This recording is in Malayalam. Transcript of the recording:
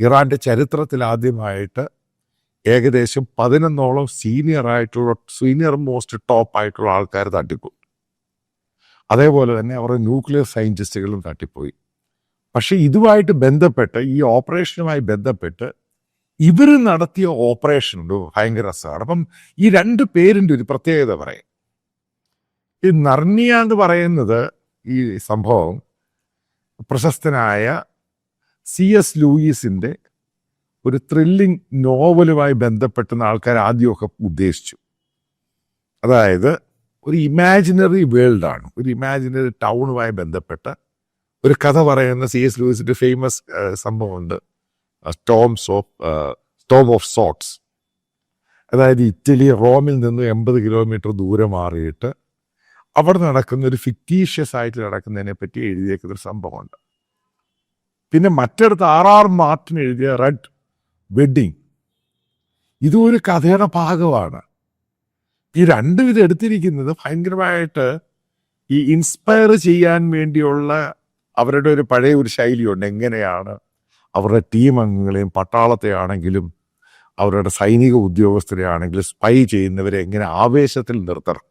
ഇറാന്റെ ചരിത്രത്തിൽ ആദ്യമായിട്ട് ഏകദേശം പതിനൊന്നോളം സീനിയർ ആയിട്ടുള്ള സീനിയർ മോസ്റ്റ് ടോപ്പ് ആയിട്ടുള്ള ആൾക്കാർ തട്ടിപ്പോയി. അതേപോലെ തന്നെ അവരുടെ ന്യൂക്ലിയർ സയന്റിസ്റ്റുകളും തട്ടിപ്പോയി. പക്ഷെ ഇതുമായിട്ട് ബന്ധപ്പെട്ട് ഈ ഓപ്പറേഷനുമായി ബന്ധപ്പെട്ട് ഇവർ നടത്തിയ ഓപ്പറേഷൻ ഉണ്ട് ഭയങ്കര രസമാണ്. അപ്പം ഈ രണ്ട് പേരിന്റെ ഒരു പ്രത്യേകത പറയാം. ഈ നർണിയ എന്ന് പറയുന്നത് ഈ സംഭവം പ്രശസ്തനായ സി എസ് ലൂയിസിന്റെ ഒരു ത്രില്ലിംഗ് നോവലുമായി ബന്ധപ്പെട്ട ആൾക്കാർ ആദ്യമൊക്കെ ഉദ്ദേശിച്ചു. അതായത് ഒരു ഇമാജിനറി വേൾഡാണ് ഒരു ഇമാജിനറി ടൗണുമായി ബന്ധപ്പെട്ട ഒരു കഥ പറയുന്ന സി എസ് ലൂയിസിന്റെ ഫേമസ് സംഭവമുണ്ട്. Storms of storm of thoughts. അതായത് ഇറ്റലി റോമിൽ നിന്ന് എൺപത് കിലോമീറ്റർ ദൂരെ മാറിയിട്ട് അവിടെ നടക്കുന്ന ഒരു ഫിക്റ്റീഷ്യസ് ആയിട്ട് നടക്കുന്നതിനെ പറ്റി എഴുതിയേക്കുന്ന ഒരു സംഭവമുണ്ട്. പിന്നെ മറ്റടുത്ത് ആർ ആർ മാർട്ടിൻ എഴുതിയ റെഡ് വെഡിങ്. ഇതും ഒരു കഥയുടെ ഭാഗമാണ്. ഈ രണ്ടും ഇത് എടുത്തിരിക്കുന്നത് ഭയങ്കരമായിട്ട് ഈ ഇൻസ്പയർ ചെയ്യാൻ വേണ്ടിയുള്ള അവരുടെ ഒരു പഴയ ഒരു ശൈലിയുണ്ട്. എങ്ങനെയാണ് അവരുടെ ടീം അംഗങ്ങളെയും പട്ടാളത്തെ ആണെങ്കിലും അവരുടെ സൈനിക ഉദ്യോഗസ്ഥരെ ആണെങ്കിലും സ്പൈ ചെയ്യുന്നവരെ എങ്ങനെ ആവേശത്തിൽ നിർത്തണം?